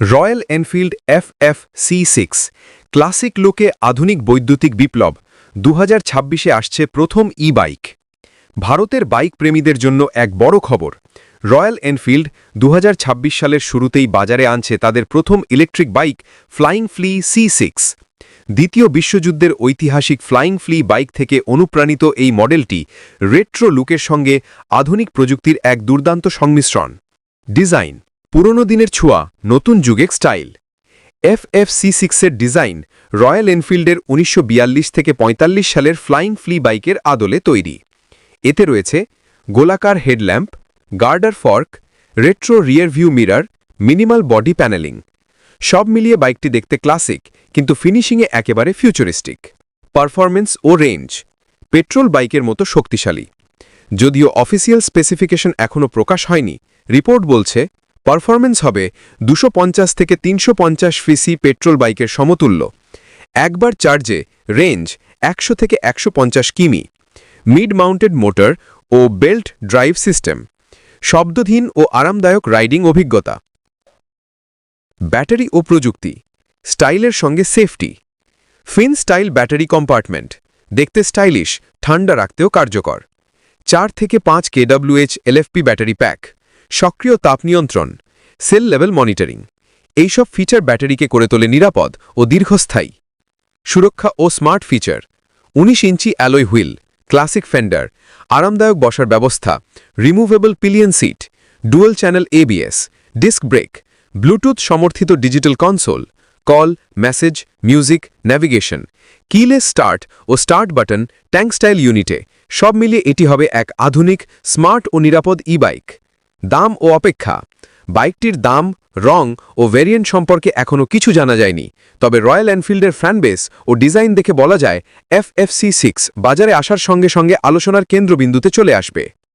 Royal Enfield F F C six, classic লোকে আধুনিক বৈদ্যুতিক বিপ্লব দু হাজার আসছে প্রথম ই বাইক ভারতের বাইক প্রেমীদের জন্য এক বড় খবর, রয়্যাল এনফিল্ড দু হাজার ছাব্বিশ সালের শুরুতেই বাজারে আনছে তাদের প্রথম electric bike Flying Flea C six. দ্বিতীয় বিশ্বযুদ্ধের ঐতিহাসিক ফ্লাইং ফ্লি বাইক থেকে অনুপ্রাণিত এই মডেলটি রেট্রো লুকের সঙ্গে আধুনিক প্রযুক্তির এক দুর্দান্ত সংমিশ্রণ। ডিজাইন পুরনো দিনের ছোঁয়া, নতুন যুগের স্টাইল। এফ এফ সি সিক্সের ডিজাইন, রয়্যাল এনফিল্ডের উনিশশো বিয়াল্লিশ থেকে ৪৫ সালের ফ্লাইং ফ্লি বাইকের আদলে তৈরি। এতে রয়েছে গোলাকার headlamp, girder fork, retro rear view mirror, minimal body paneling. সব মিলিয়ে বাইকটি দেখতে ক্লাসিক, কিন্তু ফিনিশিংয়ে একেবারে ফিউচারিস্টিক। পারফরমেন্স ও রেঞ্জ, পেট্রোল বাইকের মতো শক্তিশালী। যদিও অফিসিয়াল স্পেসিফিকেশন এখনও প্রকাশ হয়নি, রিপোর্ট বলছে পারফরমেন্স হবে দুশো থেকে তিনশো পঞ্চাশ ফিসি পেট্রোল বাইকের সমতুল্য। একবার চার্জে রেঞ্জ একশো থেকে একশো পঞ্চাশ কিমি। মিড মাউন্টেড মোটর ও বেল্ট ড্রাইভ সিস্টেম। শব্দহীন ও আরামদায়ক রাইডিং অভিজ্ঞতা। ব্যাটারি ও প্রযুক্তি। স্টাইলের সঙ্গে safety. Fin style battery compartment. দেখতে স্টাইলিশ, ঠান্ডা রাখতেও কার্যকর। চার থেকে পাঁচ কেডব্লিউএইচ এলএফপি ব্যাটারি প্যাক। সক্রিয় তাপ নিয়ন্ত্রণ, সেল লেভেল মনিটরিং, এইসব ফিচার ব্যাটারিকে করে তোলে নিরাপদ ও দীর্ঘস্থায়ী। সুরক্ষা ও smart feature ১৯ inch alloy wheel, classic fender, আরামদায়ক বসার ব্যবস্থা, removable pillion seat, dual channel ABS disc brake, bluetooth সমর্থিত digital console, call, message, music, navigation, keyless start ও স্টার্ট বাটন, ট্যাঙ্ক স্টাইল ইউনিটে, সব মিলিয়ে এটি হবে এক আধুনিক, স্মার্ট ও নিরাপদ ই বাইক দাম ও অপেক্ষা। বাইকটির দাম, রং ও ভেরিয়েন্ট সম্পর্কে এখনও কিছু জানা যায়নি। তবে রয়্যাল এনফিল্ডের ফ্যানবেস ও ডিজাইন দেখে বলা যায়, এফ এফ সিক্স বাজারে আসার সঙ্গে সঙ্গে আলোচনার কেন্দ্রবিন্দুতে চলে আসবে।